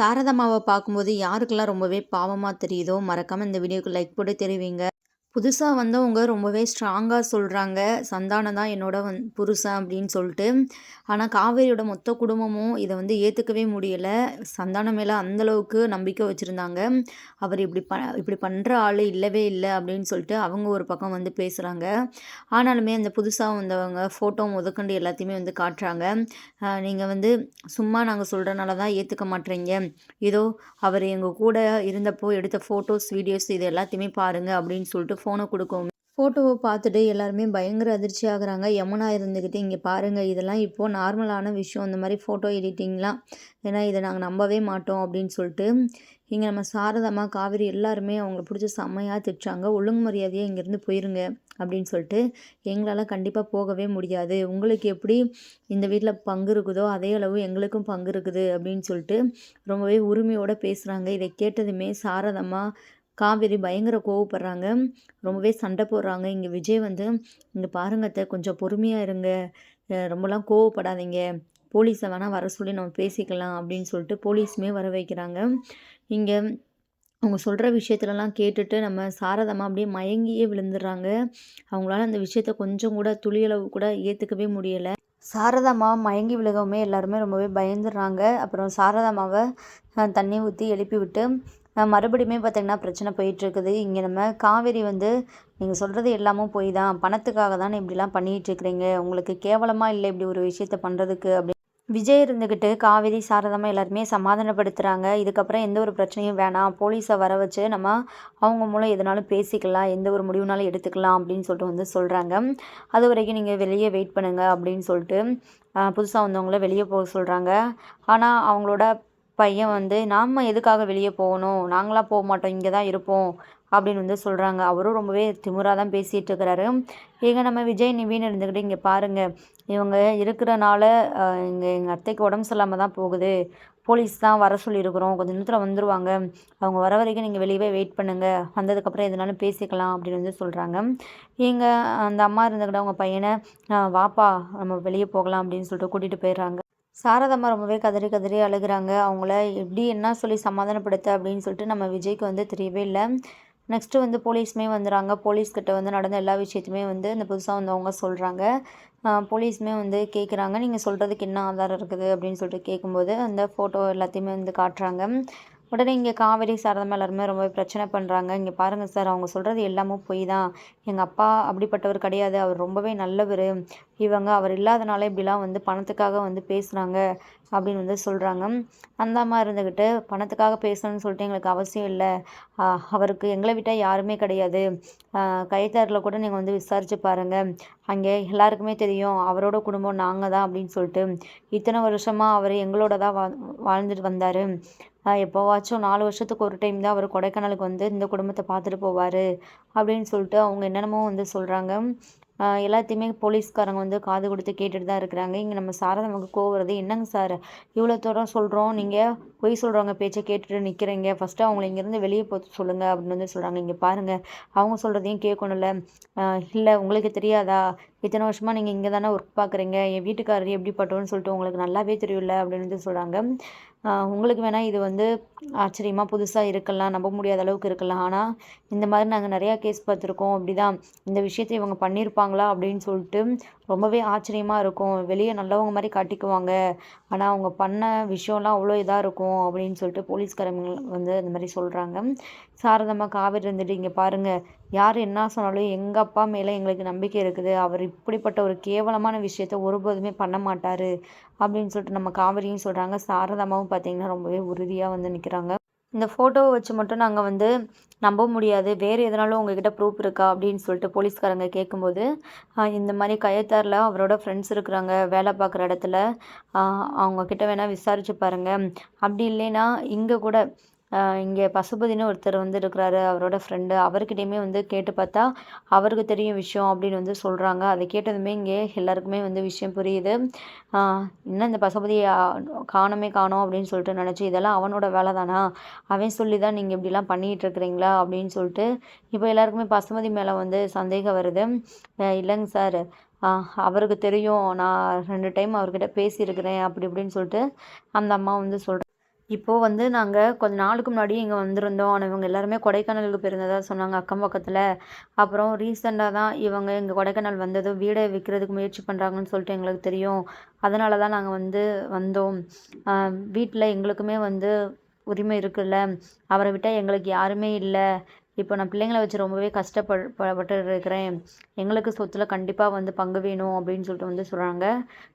சாரதம்மாவை பார்க்கும்போது யாருக்கெல்லாம் ரொம்பவே பாவமாக தெரியுதோ, மறக்காமல் இந்த வீடியோக்கு லைக் போட்டு தெரிவிங்க. புதுசாக வந்தவங்க ரொம்பவே ஸ்ட்ராங்காக சொல்கிறாங்க சந்தானம் தான் என்னோட வந் புருஷன் அப்படின்னு சொல்லிட்டு. ஆனால் காவேரியோட மொத்த குடும்பமும் இதை வந்து ஏற்றுக்கவே முடியலை சந்தானம் மேலே அந்த அளவுக்கு நம்பிக்கை வச்சுருந்தாங்க அவர் இப்படி ப இப்படி பண்ணுற ஆள் இல்லவே இல்லை அப்படின்னு சொல்லிட்டு அவங்க ஒரு பக்கம் வந்து பேசுகிறாங்க ஆனாலுமே அந்த புதுசாக வந்தவங்க ஃபோட்டோ முதக்கண்டு எல்லாத்தையுமே வந்து காட்டுறாங்க. நீங்கள் வந்து சும்மா நாங்கள் சொல்கிறனால தான் ஏற்றுக்க மாட்றீங்க. ஏதோ அவர் எங்கள் கூட இருந்தப்போ எடுத்த ஃபோட்டோஸ், வீடியோஸ் இது எல்லாத்தையுமே பாருங்கள் அப்படின்னு சொல்லிட்டு ஃபோனை கொடுக்கும் ஃபோட்டோவை பார்த்துட்டு எல்லாருமே பயங்கர அதிர்ச்சி ஆகுறாங்க. யமுனா இருந்துக்கிட்டு இங்கே பாருங்கள் இதெல்லாம் இப்போது நார்மலான விஷயம். இந்த மாதிரி ஃபோட்டோ எடிட்டிங்லாம். ஏன்னா இதை நாங்கள் நம்பவே மாட்டோம்." அப்படின்னு சொல்லிட்டு இங்கே நம்ம சாரதமாக காவேரி எல்லாருமே அவங்கள பிடிச்ச செம்மையாக திட்டாங்க "ஒழுங்கு மரியாதையாக இங்கேருந்து போயிருங்க." அப்படின்னு சொல்லிட்டு, எங்களால் கண்டிப்பாக போகவே முடியாது. உங்களுக்கு எப்படி இந்த வீட்டில் பங்கு இருக்குதோ, அதே அளவு எங்களுக்கும் பங்கு இருக்குது." அப்படின்னு சொல்லிட்டு ரொம்பவே உரிமையோடு பேசுகிறாங்க இதை கேட்டதுமே சாரதமாக காவேரி பயங்கர கோவப்படுறாங்க. ரொம்பவே சண்டை போடுறாங்க. இங்கே விஜய் வந்து, இங்கே பாருங்கத்த கொஞ்சம் பொறுமையாக இருங்க. ரொம்பலாம் கோவப்படாதீங்க. போலீஸை வேணால் வர சொல்லி நம்ம பேசிக்கலாம்." அப்படின்னு சொல்லிட்டு போலீஸுமே வர வைக்கிறாங்க. இங்கே அவங்க சொல்கிற விஷயத்துலலாம் கேட்டுட்டு நம்ம சாரதமாக அப்படியே மயங்கியே விழுந்துடுறாங்க. அவங்களால அந்த விஷயத்த கொஞ்சம் கூட துளியளவு கூட ஏற்றுக்கவே முடியலை சாரதாமா மயங்கி விழுகவுமே எல்லாருமே ரொம்பவே பயந்துடுறாங்க. அப்புறம் சாரதாமாவை தண்ணி ஊற்றி எழுப்பி விட்டு, மறுபடியுமே பார்த்திங்கன்னா பிரச்சனை போயிட்டுருக்குது. இங்கே நம்ம காவேரி வந்து, நீங்கள் சொல்கிறது எல்லாமும் போய் தான். பணத்துக்காக தானே இப்படிலாம் பண்ணிட்டு இருக்கிறீங்க. உங்களுக்கு கேவலமாக இல்லை இப்படி ஒரு விஷயத்த பண்ணுறதுக்கு அப்படி விஜய் இருந்துக்கிட்டு காவேரி, சாரதமாக எல்லாருமே சமாதானப்படுத்துகிறாங்க "இதுக்கப்புறம் எந்த ஒரு பிரச்சனையும் வேணாம். போலீஸை வர வச்சு நம்ம அவங்க மூலம் எதுனாலும் பேசிக்கலாம். எந்த ஒரு முடிவுனாலும் எடுத்துக்கலாம்." அப்படின்னு சொல்லிட்டு வந்து சொல்கிறாங்க அது வரைக்கும் நீங்கள் வெளியே வெயிட் பண்ணுங்கள் அப்படின்னு சொல்லிட்டு புதுசாக வந்தவங்கள வெளியே போக சொல்கிறாங்க ஆனால் அவங்களோட பையன் வந்து, நாம் எதுக்காக வெளியே போகணும்? நாங்களாம் போக மாட்டோம் இங்கே தான் இருப்போம்." அப்படின்னு வந்து சொல்கிறாங்க அவரும் ரொம்பவே திமுறாக தான் பேசிகிட்டு இருக்கிறாரு. இங்கே நம்ம விஜய், நிவின் இருந்துக்கிட்டு இங்கே பாருங்கள் இவங்க இருக்கிறனால இங்கே எங்கள் அத்தைக்கு உடம்பு சரியில்லாமல் தான் போகுது. போலீஸ் தான் வர சொல்லியிருக்கிறோம். கொஞ்ச நேரத்தில் வந்துடுவாங்க அவங்க வர வரைக்கும் நீங்கள் வெளியவே வெயிட் பண்ணுங்கள் வந்ததுக்கப்புறம் எதுனாலும் பேசிக்கலாம்." அப்படின்னு வந்து சொல்கிறாங்க இங்கே அந்த அம்மா இருந்துக்கிட்ட அவங்க பையனை வாப்பா நம்ம வெளியே போகலாம்." அப்படின்னு சொல்லிட்டு கூட்டிகிட்டு போயிடுறாங்க. சாரதம்மா ரொம்பவே கதறி கதறி அழுகுறாங்க. அவங்கள எப்படி என்ன சொல்லி சமாதானப்படுத்த அப்படின்னு சொல்லிட்டு நம்ம விஜய்க்கு வந்து தெரியவே இல்லை நெக்ஸ்ட்டு வந்து போலீஸுமே வந்துடுறாங்க போலீஸ்கிட்ட வந்து நடந்த எல்லா விஷயத்தையுமே வந்து இந்த புதுசாக வந்தவங்க சொல்கிறாங்க போலீஸுமே வந்து கேட்குறாங்க, நீங்கள் சொல்கிறதுக்கு என்ன ஆதாரம் இருக்குது?" அப்படின்னு சொல்லிட்டு கேட்கும்போது, அந்த ஃபோட்டோ எல்லாத்தையுமே வந்து காட்டுறாங்க. உடனே இங்கே காவேரி, சாரதாம்மா எல்லாருமே ரொம்பவே பிரச்சனை பண்ணுறாங்க இங்கே பாருங்கள் சார், அவங்க சொல்கிறது எல்லாமும் பொய் தான். எங்கள் அப்பா அப்படிப்பட்டவர் கிடையாது. அவர் ரொம்பவே நல்லவர் இவங்க அவர் இல்லாதனால இப்படிலாம் வந்து பணத்துக்காக வந்து பேசுகிறாங்க அப்படின்னு வந்து சொல்கிறாங்க அந்த அம்மா இருந்துக்கிட்டு "பணத்துக்காக பேசணும்னு சொல்லிட்டு எங்களுக்கு அவசியம் இல்லை அவருக்கு எங்களை விட்டால் யாருமே கிடையாது. கைத்தாரில் கூட நீங்கள் வந்து விசாரித்து பாருங்கள் அங்கே எல்லாருக்குமே தெரியும். அவரோட குடும்பம் நாங்கள் தான்." அப்படின்னு சொல்லிட்டு, இத்தனை வருஷமாக அவர் எங்களோட தான் வா வாழ்ந்துட்டு வந்தார் எப்போவாச்சும் நாலு வருஷத்துக்கு ஒரு டைம் தான் அவர் கொடைக்கானலுக்கு வந்து இந்த குடும்பத்தை பார்த்துட்டு போவார் அப்படின்னு சொல்லிட்டு அவங்க என்னென்னமோ வந்து சொல்கிறாங்க எல்லாத்தையுமே போலீஸ்காரங்க வந்து காது கொடுத்து கேட்டுட்டு தான் இருக்கிறாங்க. இங்கே நம்ம சாரை நமக்கு வருது. "என்னங்க சார், இவ்வளோ தூரம் சொல்கிறோம் நீங்கள் பொய் சொல்கிறவங்க பேச்சை கேட்டுட்டு நிற்கிறீங்க ஃபஸ்ட்டு அவங்கள இங்கேருந்து வெளியே போ சொல்லுங்கள் அப்படின்னு வந்து சொல்கிறாங்க இங்கே பாருங்கள் அவங்க சொல்கிறதையும் கேட்கணும்ல. இல்லை உங்களுக்கு தெரியாதா? இத்தனை வருஷமாக நீங்கள் இங்கே தானே ஒர்க் பார்க்குறீங்க. என் வீட்டுக்காரர் எப்படிப்பட்டோன்னு சொல்லிட்டு உங்களுக்கு நல்லாவே தெரியும்ல." அப்படின்னு வந்து சொல்கிறாங்க உங்களுக்கு வேணால் இது வந்து ஆச்சரியமாக புதுசாக இருக்கலாம். நம்ப முடியாத அளவுக்கு இருக்கலாம். ஆனால் இந்த மாதிரி நாங்கள் நிறையா கேஸ் பார்த்துருக்கோம். இப்படிதான் இந்த விஷயத்த இவங்க பண்ணியிருப்பாங்களா? அப்படின்னு சொல்லிட்டு ரொம்பவே ஆச்சரியமாக இருக்கும். வெளியே நல்லவங்க மாதிரி காட்டிக்குவாங்க. ஆனால் அவங்க பண்ண விஷயம்லாம் அவ்வளோ இதாக இருக்கும்." அப்படின்னு சொல்லிட்டு போலீஸ்காரங்க வந்து அந்த மாதிரி சொல்கிறாங்க சாரதமாக காவேரி இருந்துட்டு, இங்கே பாருங்கள் யார் என்ன சொன்னாலும் எங்கள் அப்பா மேலே எங்களுக்கு நம்பிக்கை இருக்குது. அவர் இப்படிப்பட்ட ஒரு கேவலமான விஷயத்த ஒருபோதுமே பண்ண மாட்டார் அப்படின்னு சொல்லிட்டு நம்ம காவேரியும் சொல்கிறாங்க சாரதாம்மாவும் பார்த்தீங்கன்னா ரொம்பவே உறுதியாக வந்து நிற்கிறாங்க "இந்த ஃபோட்டோவை வச்சு மட்டும் நாங்கள் வந்து நம்ப முடியாது. வேறு எதனாலும் உங்ககிட்ட ப்ரூஃப் இருக்கா?" அப்படின்னு சொல்லிட்டு போலீஸ்காரங்க கேட்கும்போது, இந்த மாதிரி கயத்தாரில் அவரோட ஃப்ரெண்ட்ஸ் இருக்கிறாங்க. வேலை பார்க்குற இடத்துல. அவங்கக்கிட்ட அவங்க கிட்ட பாருங்கள் அப்படி இல்லைன்னா இங்கே கூட இங்கே பசுபதின்னு ஒருத்தர் வந்து இருக்கிறாரு. அவரோட ஃப்ரெண்டு. அவர்கிட்டையுமே வந்து கேட்டு பார்த்தா, அவருக்கு தெரியும் விஷயம்." அப்படின்னு வந்து சொல்கிறாங்க அதை கேட்டதுமே இங்கே எல்லாருக்குமே வந்து விஷயம் புரியுது. இன்னும் என்ன இந்த பசுபதி காணமே காணோம்." அப்படின்னு சொல்லிட்டு நினச்சி "இதெல்லாம் அவனோட வேலை தானா? அவன் சொல்லி தான் நீங்கள் இப்படிலாம் பண்ணிகிட்டு இருக்கிறீங்களா?" அப்படின்னு சொல்லிட்டு இப்போ எல்லாருக்குமே பசுமதி மேலே வந்து சந்தேகம் வருது. இல்லைங்க சார், அவருக்கு தெரியும். நான் ரெண்டு டைம் அவர்கிட்ட பேசியிருக்கிறேன்." அப்படி இப்படின்னு சொல்லிட்டு அந்த அம்மா வந்து சொல்கிறேன் இப்போது வந்து நாங்கள் கொஞ்ச நாளுக்கு முன்னாடி இங்கே வந்திருந்தோம். ஆனால் இவங்க எல்லாருமே கொடைக்கானலுக்கு போயிருந்ததாக சொன்னாங்க அக்கம் பக்கத்தில். அப்புறம் ரீசெண்டாக தான் இவங்க இங்கே கொடைக்கானல் வந்ததும் வீடை விற்கிறதுக்கு முயற்சி பண்ணுறாங்கன்னு சொல்லிட்டு எங்களுக்கு தெரியும். அதனால தான் நாங்கள் வந்து வந்தோம். வீட்டில் எங்களுக்குமே வந்து உரிமை இருக்குல்ல. அவரை விட்டால் எங்களுக்கு யாருமே இல்லை. இப்போ நான் பிள்ளைங்கள வச்சு ரொம்பவே கஷ்டப்பட் இருக்கிறேன் எங்களுக்கு சொத்துல கண்டிப்பாக வந்து பங்கு வேணும் அப்படின்னு சொல்லிட்டு வந்து சொல்கிறாங்க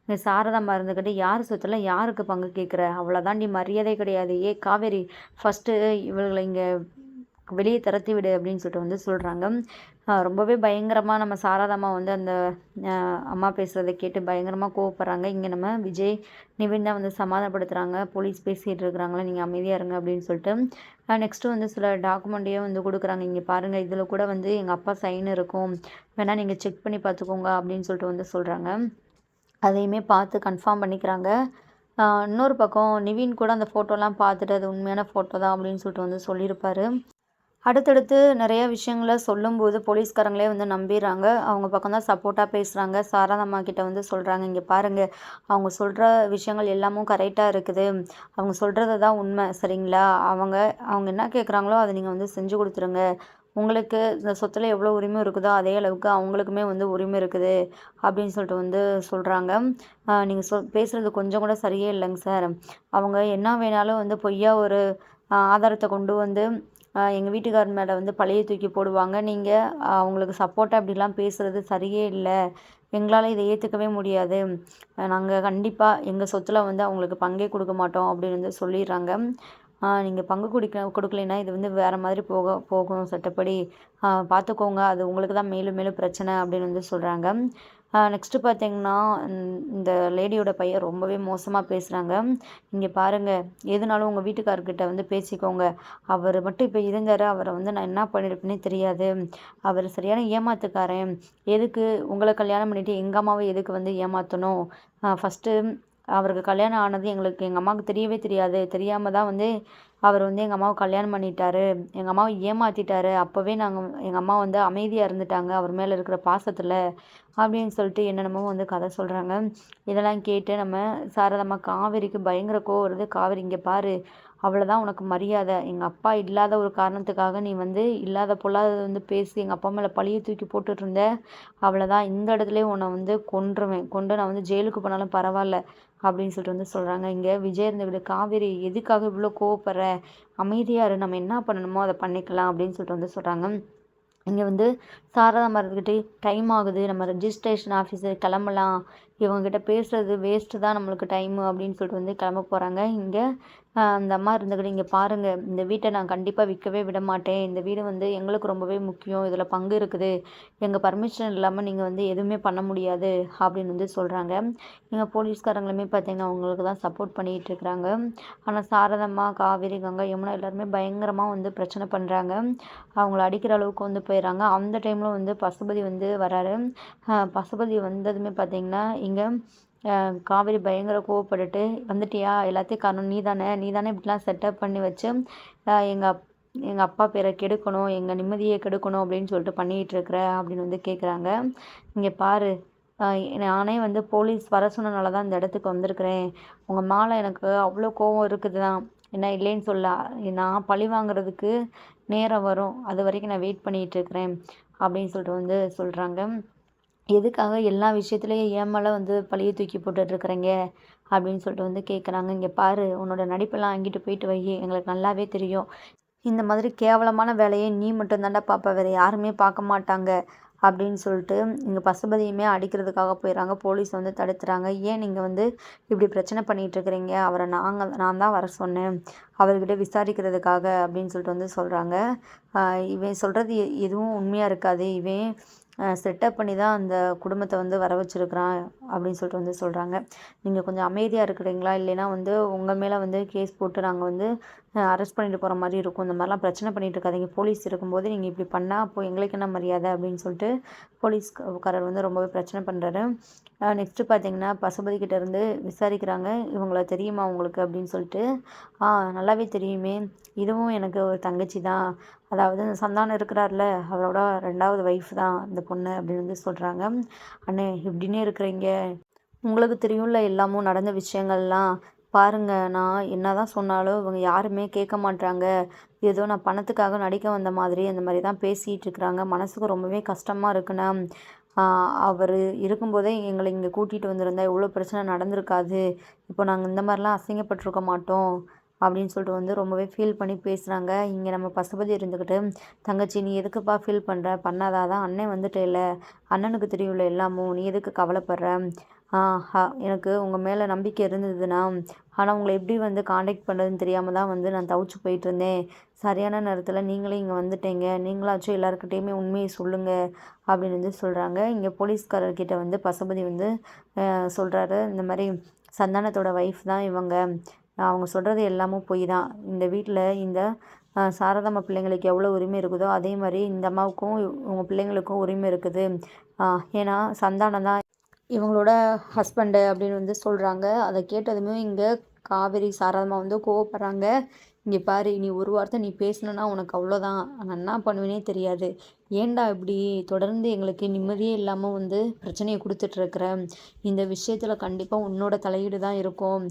இந்த சாரதாம்மா இருந்துக்கிட்டு யார் சொத்துல யாருக்கு பங்கு கேட்குற அவ்வளோதாண்டி மரியாதை கிடையாது. ஏ காவேரி ஃபஸ்ட்டு இவங்களை இங்கே வெளியே திறத்தி விடு அப்படின்னு சொல்லிட்டு வந்து சொல்கிறாங்க ரொம்பவே பயங்கரமாக நம்ம சாரதாமா வந்து அந்த அம்மா பேசுகிறத கேட்டு பயங்கரமாக கோவப்படுறாங்க. இங்கே நம்ம விஜய் நிவின் தான் வந்து சமாதானப்படுத்துகிறாங்க போலீஸ் பேசிகிட்டு இருக்கிறாங்களே நீங்கள் அமைதியாக இருங்க அப்படின்னு சொல்லிட்டு. நெக்ஸ்ட்டு வந்து சில டாக்குமெண்ட்டையும் வந்து கொடுக்குறாங்க. இங்கே பாருங்கள் இதில் கூட வந்து எங்கள் அப்பா சைன் இருக்கும். வேணால் நீங்கள் செக் பண்ணி பார்த்துக்கோங்க அப்படின்னு சொல்லிட்டு வந்து சொல்கிறாங்க அதையுமே பார்த்து கன்ஃபார்ம் பண்ணிக்கிறாங்க. இன்னொரு பக்கம் நிவின் கூட அந்த ஃபோட்டோலாம் பார்த்துட்டு அது உண்மையான ஃபோட்டோ தான் அப்படின்னு சொல்லிட்டு வந்து சொல்லியிருப்பார். அடுத்தடுத்து நிறைய விஷயங்கள சொல்லும்போது போலீஸ்காரங்களே வந்து நம்பிடுறாங்க. அவங்க பக்கம் தான் சப்போர்ட்டாக பேசுகிறாங்க சாரதம்மா கிட்ட வந்து சொல்கிறாங்க இங்கே பாருங்கள் அவங்க சொல்கிற விஷயங்கள் எல்லாமும் கரெக்டாக இருக்குது. அவங்க சொல்கிறது தான் உண்மை சரிங்களா? அவங்க அவங்க என்ன கேட்குறாங்களோ அதை நீங்கள் வந்து செஞ்சு கொடுத்துருங்க. உங்களுக்கு இந்த சொத்தில் எவ்வளோ உரிமை இருக்குதோ அதே அளவுக்கு அவங்களுக்குமே வந்து உரிமை இருக்குது அப்படின்னு சொல்லிட்டு வந்து சொல்கிறாங்க நீங்கள் சொல் பேசுகிறது கொஞ்சம் கூட சரியே இல்லைங்க சார். அவங்க என்ன வேணாலும் வந்து பொய்யா ஒரு ஆதாரத்தை கொண்டு வந்து எங்கள் வீட்டுக்காரர் மேலே வந்து பழைய தூக்கி போடுவாங்க. நீங்கள் அவங்களுக்கு சப்போர்ட்டாக இப்படிலாம் பேசுகிறது சரியே இல்லை. எங்களால் இதை ஏற்றுக்கவே முடியாது. நாங்கள் கண்டிப்பாக எங்கள் சொத்தில் வந்து அவங்களுக்கு பங்கே கொடுக்க மாட்டோம் அப்படின்னு வந்து சொல்லிடுறாங்க நீங்கள் பங்கு குடிக்க கொடுக்கலைன்னா இது வந்து வேறு மாதிரி போக போகும் சட்டப்படி. பார்த்துக்கோங்க அது உங்களுக்கு தான் மேலும் மேலும் பிரச்சனை அப்படின்னு வந்து சொல்கிறாங்க நெக்ஸ்ட்டு பார்த்தீங்கன்னா இந்த லேடியோட பையன் ரொம்பவே மோசமாக பேசுகிறாங்க இங்கே பாருங்கள் எதுனாலும் உங்கள் வீட்டுக்காரர்கிட்ட வந்து பேசிக்கோங்க. அவர் மட்டும் இப்போ இருந்தார் அவரை வந்து நான் என்ன பண்ணியிருப்பேனே தெரியாது. அவர் சரியான ஏமாத்துக்காரன். எதுக்கு உங்களை கல்யாணம் பண்ணிவிட்டு எங்கள் அம்மாவை எதுக்கு வந்து ஏமாற்றணும் ஃபஸ்ட்டு அவருக்கு கல்யாணம் ஆனது எங்களுக்கு எங்கள் அம்மாவுக்கு தெரியவே தெரியாது. தெரியாமல் தான் வந்து அவர் வந்து எங்கள் அம்மாவை கல்யாணம் பண்ணிட்டாரு. எங்கள் அம்மாவை ஏமாற்றிட்டாரு அப்போவே நாங்கள் எங்கள் அம்மா வந்து அமைதியாக இருந்துட்டாங்க. அவர் மேலே இருக்கிற பாசத்தில் அப்படின்னு சொல்லிட்டு என்னென்னமோ வந்து கதை சொல்கிறாங்க இதெல்லாம் கேட்டு நம்ம சாரதம்மா காவேரிக்கு பயங்கர கோவம் வருது. காவேரி இங்கே பாரு. அவ்வளோதான் உனக்கு மரியாதை. எங்கள் அப்பா இல்லாத ஒரு காரணத்துக்காக நீ வந்து இல்லாத பொல்லாதது வந்து பேசி எங்கள் அப்பா மேலே பழியை தூக்கி போட்டுட்ருந்த அவ்வளோதான் இந்த இடத்துலேயே உன்னை வந்து கொன்றுவேன். கொண்டு நான் வந்து ஜெயிலுக்கு போனாலும் பரவாயில்ல அப்படின்னு சொல்லிட்டு வந்து சொல்கிறாங்க இங்கே விஜய் இருந்தவிட காவேரி எதுக்காக இவ்வளோ கோவப்படுற? அமைதியாக இரு. நம்ம என்ன பண்ணணுமோ அதை பண்ணிக்கலாம் அப்படின்னு சொல்லிட்டு வந்து சொல்கிறாங்க இங்கே வந்து சாரதா மரத்துக்கிட்டே டைம் ஆகுது. நம்ம ரெஜிஸ்ட்ரேஷன் ஆஃபீஸு கிளம்பலாம். இவங்ககிட்ட பேசுகிறது வேஸ்ட்டு தான் நம்மளுக்கு டைமு அப்படின்னு சொல்லிட்டு வந்து கிளம்ப போகிறாங்க இங்கே அந்த அம்மா இருந்துக்கிட்டு இங்கே பாருங்கள் இந்த வீட்டை நான் கண்டிப்பாக விற்கவே விட மாட்டேன். இந்த வீடு வந்து எங்களுக்கு ரொம்பவே முக்கியம். இதில் பங்கு இருக்குது. எங்கள் பர்மிஷன் இல்லாமல் நீங்கள் வந்து எதுவுமே பண்ண முடியாது அப்படின்னு வந்து சொல்கிறாங்க எங்கள் போலீஸ்காரங்களுமே பார்த்திங்கன்னா அவங்களுக்கு தான் சப்போர்ட் பண்ணிகிட்டு இருக்கிறாங்க ஆனால் சாரதம்மா காவேரி கங்கா யமுனா எல்லாருமே பயங்கரமாக வந்து பிரச்சனை பண்ணுறாங்க அவங்கள அடிக்கிற அளவுக்கு வந்து போயிடுறாங்க அந்த டைமில் வந்து பசுபதி வந்து வராரு. பசுபதி வந்ததுமே பார்த்திங்கன்னா இங்கே காவேரி பயங்கர கோவப்பட்டுட்டு வந்துட்டியா? எல்லாத்தையும் காரணம் நீ தானே நீ தானே இப்படிலாம் செட்டப் பண்ணி வச்சு எங்கள் அப் எங்கள் அப்பா பேரை கெடுக்கணும் எங்கள் நிம்மதியை கெடுக்கணும் அப்படின்னு சொல்லிட்டு பண்ணிகிட்டு இருக்கிற அப்படின்னு வந்து கேட்குறாங்க இங்கே பாரு நானே வந்து போலீஸ் வர சொன்னனால தான் இந்த இடத்துக்கு வந்திருக்கிறேன். உங்கள் மேலே எனக்கு அவ்வளோ கோவம் இருக்குது தான். என்ன இல்லைன்னு சொல்ல. நான் பழி வாங்குறதுக்கு நேரம் வரும். அது வரைக்கும் நான் வெயிட் பண்ணிகிட்டு இருக்கிறேன் அப்படின்னு சொல்லிட்டு வந்து சொல்கிறாங்க எதுக்காக எல்லா விஷயத்துலையும் என் மேலே வந்து பழிய தூக்கி போட்டுட்ருக்குறீங்க? அப்படின்னு சொல்லிட்டு வந்து கேட்குறாங்க இங்கே பாரு உன்னோட நடிப்பெல்லாம் அங்கிட்டு போயிட்டு வை. எங்களுக்கு நல்லாவே தெரியும். இந்த மாதிரி கேவலமான வேலையை நீ மட்டும்தாண்டா பார்ப்ப வேறு யாருமே பார்க்க மாட்டாங்க. அப்படின்னு சொல்லிட்டு இங்கே பசுபதியுமே அடிக்கிறதுக்காக போயிடுறாங்க போலீஸ் வந்து தடுத்துறாங்க. ஏன் நீங்கள் வந்து இப்படி பிரச்சனை பண்ணிகிட்டு இருக்கிறீங்க அவரை நாங்கள் நான் தான் வர சொன்னேன். அவர்கிட்ட விசாரிக்கிறதுக்காக அப்படின்னு சொல்லிட்டு வந்து சொல்கிறாங்க இவன் சொல்கிறது எதுவும் உண்மையாக இருக்காது. இவன் செட்டப் பண்ணி தான் அந்த குடும்பத்தை வந்து வர வச்சுருக்குறான் அப்படின்னு சொல்லிட்டு வந்து சொல்கிறாங்க நீங்கள் கொஞ்சம் அமைதியாக இருக்கிறீங்களா? இல்லைன்னா வந்து உங்கள் மேலே வந்து கேஸ் போட்டு நாங்கள் வந்து அரெஸ்ட் பண்ணிட்டு போகிற மாதிரி இருக்கும். இந்த மாதிரிலாம் பிரச்சனை பண்ணிகிட்டு இருக்காதிங்க. போலீஸ் இருக்கும்போது நீங்கள் இப்படி பண்ணால் அப்போது எங்களுக்கு என்ன மரியாதை அப்படின்னு சொல்லிட்டு போலீஸ்காரர் வந்து ரொம்பவே பிரச்சனை பண்ணுறாரு நெக்ஸ்ட்டு பார்த்தீங்கன்னா பசுபதி கிட்டேருந்து விசாரிக்கிறாங்க. இவங்கள தெரியுமா உங்களுக்கு அப்படின்னு சொல்லிட்டு. ஆ நல்லாவே தெரியுமே. இதுவும் எனக்கு ஒரு தங்கச்சி தான். அதாவது அந்த சந்தானம் இருக்கிறார்ல அவரோட ரெண்டாவது ஒய்ஃப் தான் இந்த பொண்ணு அப்படின்னு வந்து சொல்கிறாங்க அண்ணே இப்படின்னே இருக்கிறீங்க. உங்களுக்கு தெரியும்ல எல்லாமும் நடந்த விஷயங்கள்லாம். பாருங்க நான் என்ன தான் சொன்னாலும் இவங்க யாருமே கேட்க மாட்டாங்க ஏதோ நான் பணத்துக்காக நடிக்க வந்த மாதிரி அந்த மாதிரி தான் பேசிகிட்டு இருக்கிறாங்க. மனசுக்கு ரொம்பவே கஷ்டமாக இருக்குண்ணா அவர் இருக்கும்போதே எங்களை இங்கே கூட்டிகிட்டு வந்திருந்தா இவ்வளோ பிரச்சனை நடந்திருக்காது. இப்போ நாங்கள் இந்த மாதிரிலாம் அசிங்கப்பட்டிருக்க மாட்டோம் அப்படின்னு சொல்லிட்டு வந்து ரொம்பவே ஃபீல் பண்ணி பேசுகிறாங்க இங்கே நம்ம பசுபதி இருந்துக்கிட்டு தங்கச்சி நீ எதுக்குப்பா ஃபீல் பண்ணுற பண்ணாதான் அண்ணன் வந்துட்டேல அண்ணனுக்கு தெரியும்ல எல்லாமும். நீ எதுக்கு கவலைப்படுற? எனக்கு உங்கள் மேலே நம்பிக்கை இருந்ததுண்ணா ஆனால் உங்களை எப்படி வந்து காண்டாக்ட் பண்ணுறதுன்னு தெரியாமல் தான் வந்து நான் தவிச்சு போயிட்டுருந்தேன். சரியான நேரத்தில் நீங்களே இங்கே வந்துட்டீங்க. நீங்களாச்சும் எல்லாருக்கிட்டேயுமே உண்மையை சொல்லுங்கள் அப்படின்னு வந்து சொல்கிறாங்க இங்கே போலீஸ்காரர்கிட்ட வந்து பசுபதி வந்து சொல்கிறாரு இந்த மாதிரி சந்தானத்தோட ஒய்ஃப் தான் இவங்க. அவங்க சொல்கிறது எல்லாமும் பொய் தான். இந்த வீட்டில் இந்த சாரதாம்மா பிள்ளைங்களுக்கு எவ்வளோ உரிமை இருக்குதோ அதே மாதிரி இந்த அம்மாவுக்கும் உங்கள் பிள்ளைங்களுக்கும் உரிமை இருக்குது. ஏன்னா சந்தானம் தான் இவங்களோட ஹஸ்பண்டு அப்படின்னு வந்து சொல்கிறாங்க அதை கேட்டதுமே இங்கே காவேரி சாரதமாக வந்து கோவப்படுறாங்க. இங்கே பாரு நீ ஒரு வார்த்தை நீ பேசணுன்னா உனக்கு அவ்வளோதான் நான் என்ன பண்ணுவேனே தெரியாது. ஏன்டா இப்படி தொடர்ந்து எங்களுக்கு நிம்மதியே இல்லாமல் வந்து பிரச்சனையை கொடுத்துட்ருக்குற இந்த விஷயத்தில் கண்டிப்பாக உன்னோட தலையீடு தான் இருக்கும்.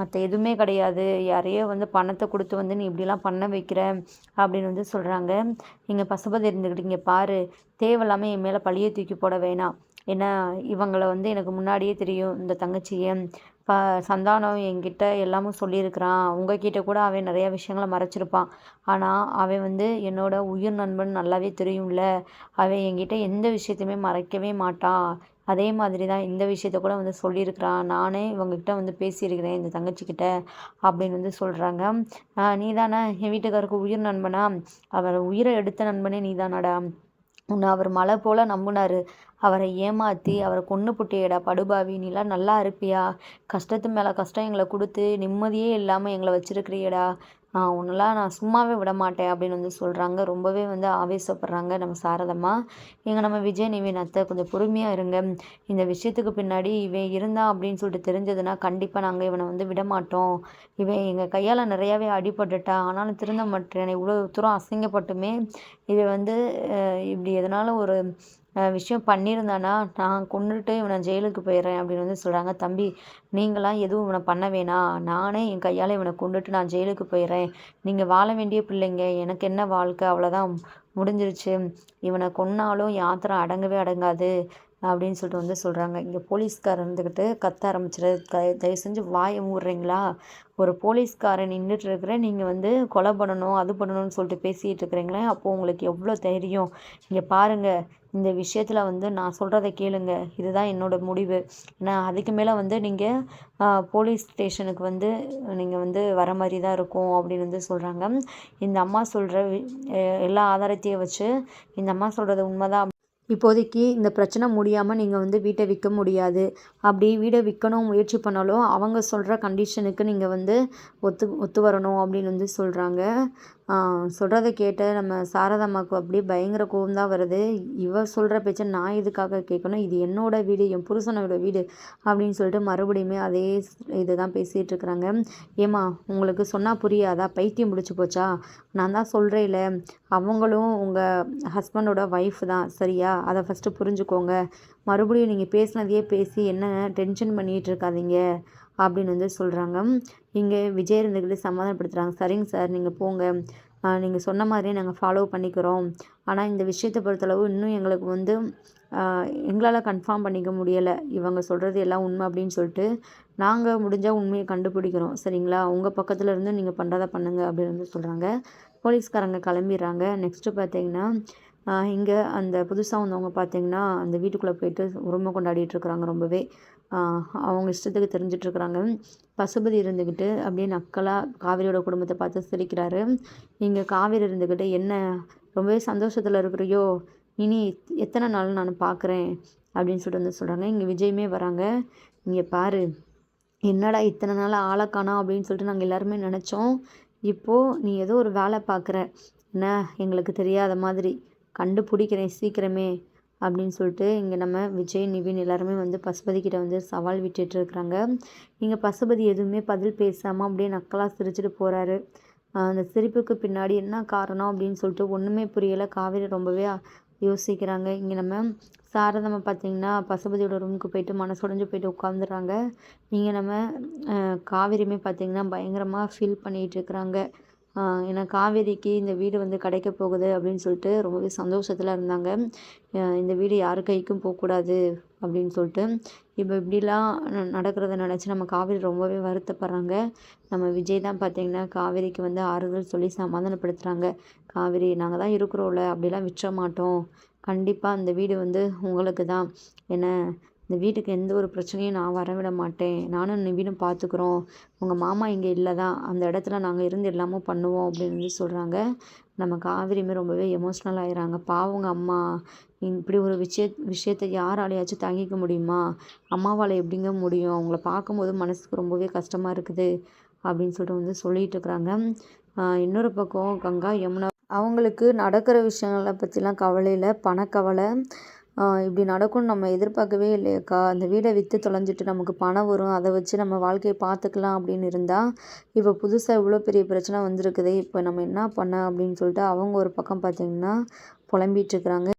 மற்ற எதுவுமே கிடையாது. யாரையோ வந்து பணத்தை கொடுத்து வந்து நீ இப்படிலாம் பண்ண வைக்கிற அப்படின்னு வந்து சொல்கிறாங்க இங்கே பசுபதி இருந்துக்கிட்டு இங்கே பாரு. தேவையில்லாமல் என் மேலே பழியை தூக்கி போட வேணாம். ஏன்னா இவங்களை வந்து எனக்கு முன்னாடியே தெரியும். இந்த தங்கச்சியை ப சந்தானம் என்கிட்ட எல்லாமும் சொல்லியிருக்கிறான். உங்ககிட்ட கூட அவன் நிறையா விஷயங்கள மறைச்சிருப்பான். ஆனால் அவன் வந்து என்னோட உயிர் நண்பன் நல்லாவே தெரியும்ல. அவன் என்கிட்ட எந்த விஷயத்தையுமே மறைக்கவே மாட்டான். அதே மாதிரி தான் இந்த விஷயத்த கூட வந்து சொல்லியிருக்கிறான். நானே இவங்ககிட்ட வந்து பேசியிருக்கிறேன் இந்த தங்கச்சிக்கிட்ட அப்படின்னு வந்து சொல்கிறாங்க நீ தானே என் வீட்டுக்காருக்கு உயிர் நண்பனா? அவர் உயிரை எடுத்த நண்பனே நீ தானடா உன்னை அவர் மலை போல் நம்பினார். அவரை ஏமாற்றி அவரை கொன்று புட்டியடா படுபாவி. நீலாம் நல்லா இருப்பியா? கஷ்டத்து மேலே கஷ்டம் எங்களை கொடுத்து நிம்மதியே இல்லாமல் எங்களை வச்சுருக்கிறியடா. நான் உன்னெல்லாம் நான் சும்மாவே விட மாட்டேன் அப்படின்னு வந்து சொல்கிறாங்க ரொம்பவே வந்து ஆவேசப்படுறாங்க நம்ம சாரதம்மா. எங்கள் நம்ம விஜய் நிவின் அத்தை கொஞ்சம் பொறுமையாக இருங்க. இந்த விஷயத்துக்கு பின்னாடி இவன் இருந்தா அப்படின்னு சொல்லிட்டு தெரிஞ்சதுன்னா கண்டிப்பாக நாங்கள் இவனை வந்து விட மாட்டோம் இவன் எங்கள் கையால் நிறையாவே அடிபட்டுட்டா ஆனாலும் திருந்த மாட்டேன். இவ்வளோ தூரம் அசிங்கப்பட்டுமே இவன் வந்து இப்படி எதனால ஒரு விஷயம் பண்ணியிருந்தானா? நான் கொண்டுட்டு இவனை ஜெயிலுக்கு போயிடுறேன் அப்படின்னு வந்து சொல்கிறாங்க தம்பி நீங்களாம் எதுவும் இவனை பண்ண வேணாம். நானே என் கையால் இவனை கொண்டுட்டு நான் ஜெயிலுக்கு போயிடுறேன். நீங்கள் வாழ வேண்டிய பிள்ளைங்க எனக்கு என்ன வாழ்க்கை? அவ்வளோதான் முடிஞ்சிருச்சு. இவனை கொன்னாலும் யாத்திரம் அடங்கவே அடங்காது அப்படின்னு சொல்லிட்டு வந்து சொல்கிறாங்க இங்கே போலீஸ்கார் இருந்துக்கிட்டு கத்த ஆரம்பிச்சிரு. த தயவு செஞ்சு வாயை ஊடுறீங்களா ஒரு போலீஸ்காரன் நின்றுட்டு இருக்கிற நீங்கள் வந்து கொலை பண்ணணும் அது பண்ணணும்னு சொல்லிட்டு பேசிகிட்டு இருக்கிறீங்களே அப்போது உங்களுக்கு எவ்வளோ தைரியம்? இங்கே பாருங்கள் இந்த விஷயத்தில் வந்து நான் சொல்கிறத கேளுங்க. இதுதான் என்னோடய முடிவு. ஏன்னா அதுக்கு மேலே வந்து நீங்கள் போலீஸ் ஸ்டேஷனுக்கு வந்து நீங்கள் வந்து வர மாதிரி தான் இருக்கும் அப்படின்னு வந்து சொல்கிறாங்க இந்த அம்மா சொல்கிற எல்லா ஆதாரத்தையும் வச்சு இந்த அம்மா சொல்கிறது உண்மைதான். இப்போதைக்கு இந்த பிரச்சனை முடியாமல் நீங்கள் வந்து வீட்டை விற்க முடியாது. அப்படி வீடை விற்கணும் முயற்சி பண்ணாலும் அவங்க சொல்கிற கண்டிஷனுக்கு நீங்கள் வந்து ஒத்து ஒத்து வரணும் அப்படின்னு வந்து சொல்கிறாங்க சொல்கிறத கேட்ட நம்ம சாரதாம்மாவுக்கு அப்படியே பயங்கர கோவம் தான் வருது. இவ சொல்கிற பேச்சை நான் இதுக்காக கேட்கணும்? இது என்னோடய வீடு என் புருஷனோட வீடு அப்படின்னு சொல்லிட்டு மறுபடியுமே அதே இது தான் பேசிகிட்டு இருக்கிறாங்க. ஏம்மா உங்களுக்கு சொன்னால் புரியாதா? பைத்தியம் முடிச்சு போச்சா? நான் தான் சொல்கிறேன்ல அவங்களும் உங்கள் ஹஸ்பண்டோட ஒய்ஃப் தான். சரியா? அதை ஃபஸ்ட்டு புரிஞ்சுக்கோங்க. மறுபடியும் நீங்கள் பேசினதையே பேசி என்ன டென்ஷன் பண்ணிகிட்டு இருக்காதீங்க. அப்படின்னு வந்து சொல்கிறாங்க இங்கே விஜய் இருந்துக்கிட்டு சமாதானப்படுத்துகிறாங்க சரிங்க சார் நீங்கள் போங்க. நீங்கள் சொன்ன மாதிரியே நாங்கள் ஃபாலோ பண்ணிக்கிறோம். ஆனால் இந்த விஷயத்தை பொறுத்தளவு இன்னும் எங்களுக்கு வந்து எங்களால் கன்ஃபார்ம் பண்ணிக்க முடியலை. இவங்க சொல்கிறது எல்லாம் உண்மை அப்படின்னு சொல்லிட்டு நாங்கள் முடிஞ்சால் உண்மையை கண்டுபிடிக்கிறோம். சரிங்களா? உங்கள் பக்கத்தில் இருந்து நீங்கள் பண்ணுறதை பண்ணுங்கள் அப்படின்னு வந்து சொல்கிறாங்க போலீஸ்காரங்க கிளம்பிடுறாங்க. நெக்ஸ்ட்டு பார்த்தீங்கன்னா இங்கே அந்த புதுசாக வந்தவங்க பார்த்தீங்கன்னா அந்த வீட்டுக்குள்ளே போயிட்டு உரிமை கொண்டாடிட்டு இருக்கிறாங்க ரொம்பவே. அவங்க இஷ்டத்துக்கு தெரிஞ்சிட்ருக்குறாங்க. பசுபதி இருந்துக்கிட்டு அப்படியே நக்கலாக காவிரியோட குடும்பத்தை பார்த்து சிரிக்கிறாரு. இங்கே காவிரி இருந்துக்கிட்டு என்ன ரொம்பவே சந்தோஷத்தில் இருக்கிறியோ? இனி எத்தனை நாள் நான் பார்க்குறேன் அப்படின்னு சொல்லிட்டு வந்து சொல்கிறாங்க இங்கே விஜயுமே வராங்க. இங்கே பாரு என்னடா இத்தனை நாள் ஆளை காணோம் அப்படின்னு சொல்லிட்டு நாங்கள் எல்லாருமே நினச்சோம். இப்போது நீ ஏதோ ஒரு வேலை பார்க்குற. என்ன எங்களுக்கு தெரியாத மாதிரி. கண்டுபிடிக்கிறேன் சீக்கிரமே. அப்படின்னு சொல்லிட்டு இங்கே நம்ம விஜய் நிவின் எல்லாருமே வந்து பசுபதிக்கிட்ட வந்து சவால் விட்டுட்டு இருக்கிறாங்க இங்கே பசுபதி எதுவுமே பதில் பேசாமல் அப்படியே நக்கலாக சிரிச்சுட்டு போகிறாரு அந்த சிரிப்புக்கு பின்னாடி என்ன காரணம் அப்படின்னு சொல்லிட்டு ஒன்றுமே புரியலை. காவேரி ரொம்பவே யோசிக்கிறாங்க. இங்கே நம்ம சாரதம்மா பார்த்தீங்கன்னா பசுபதியோட ரூமுக்கு போயிட்டு மனசுடைஞ்சு போயிட்டு உட்காந்துடுறாங்க இங்கே நம்ம காவிரியுமே காவேரியுமே பார்த்தீங்கன்னா பயங்கரமாக ஃபீல் பண்ணிகிட்டு இருக்கிறாங்க. ஏன்னா காவேரிக்கு இந்த வீடு வந்து கிடைக்க போகுது அப்படின்னு சொல்லிட்டு ரொம்பவே சந்தோஷத்தில் இருந்தாங்க. இந்த வீடு யார் கைக்கும் போகக்கூடாது அப்படின்னு சொல்லிட்டு. இப்போ இப்படிலாம் ந- நடக்கிறத நினச்சி நம்ம காவேரி ரொம்பவே வருத்தப்படுறாங்க. நம்ம விஜய் தான் பார்த்தீங்கன்னா காவேரிக்கு வந்து ஆறுதல் சொல்லி சமாதானப்படுத்துகிறாங்க காவேரி நாங்கள் தான் இருக்கிறோம்ல அப்படிலாம் விற்ற மாட்டோம். கண்டிப்பாக அந்த வீடு வந்து உங்களுக்கு தான். என்ன இந்த வீட்டுக்கு எந்த ஒரு பிரச்சனையும் நான் வரவிட மாட்டேன். நானும் நிவினும் பார்த்துக்குறோம் உங்கள் மாமா இங்கே இல்லை தான் அந்த இடத்துல நாங்கள் இருந்து எல்லாமே பண்ணுவோம் அப்படின்னு வந்து சொல்கிறாங்க நம்ம காவிரியுமே ரொம்பவே எமோஷ்னல் ஆகிறாங்க பாவங்க அம்மா. இப்படி ஒரு விஷய விஷயத்தை யாராலையாச்சும் தாங்கிக்க முடியுமா? அம்மாவால் எப்படிங்க முடியும்? அவங்கள பார்க்கும்போது மனசுக்கு ரொம்பவே கஷ்டமாக இருக்குது அப்படின்னு சொல்லிட்டு வந்து சொல்லிட்டு இருக்கிறாங்க. இன்னொரு பக்கம் கங்கா யமுனா. அவங்களுக்கு நடக்கிற விஷயங்களை பற்றிலாம் கவலையில் பணக்கவலை. இப்படி நடக்கும்னு நம்ம எதிர்பார்க்கவே இல்லையேக்கா. அந்த வீடை விற்று தொலைஞ்சிட்டு நமக்கு பணம் வரும். அதை வச்சு நம்ம வாழ்க்கையை பார்த்துக்கலாம் அப்படின்னு இருந்தால் இப்போ புதுசாக இவ்வளோ பெரிய பிரச்சனை வந்திருக்குது. இப்போ நம்ம என்ன பண்ண அப்படின்னு சொல்லிட்டு அவங்க ஒரு பக்கம் பார்த்திங்கன்னா புலம்பிகிட்ருக்குறாங்க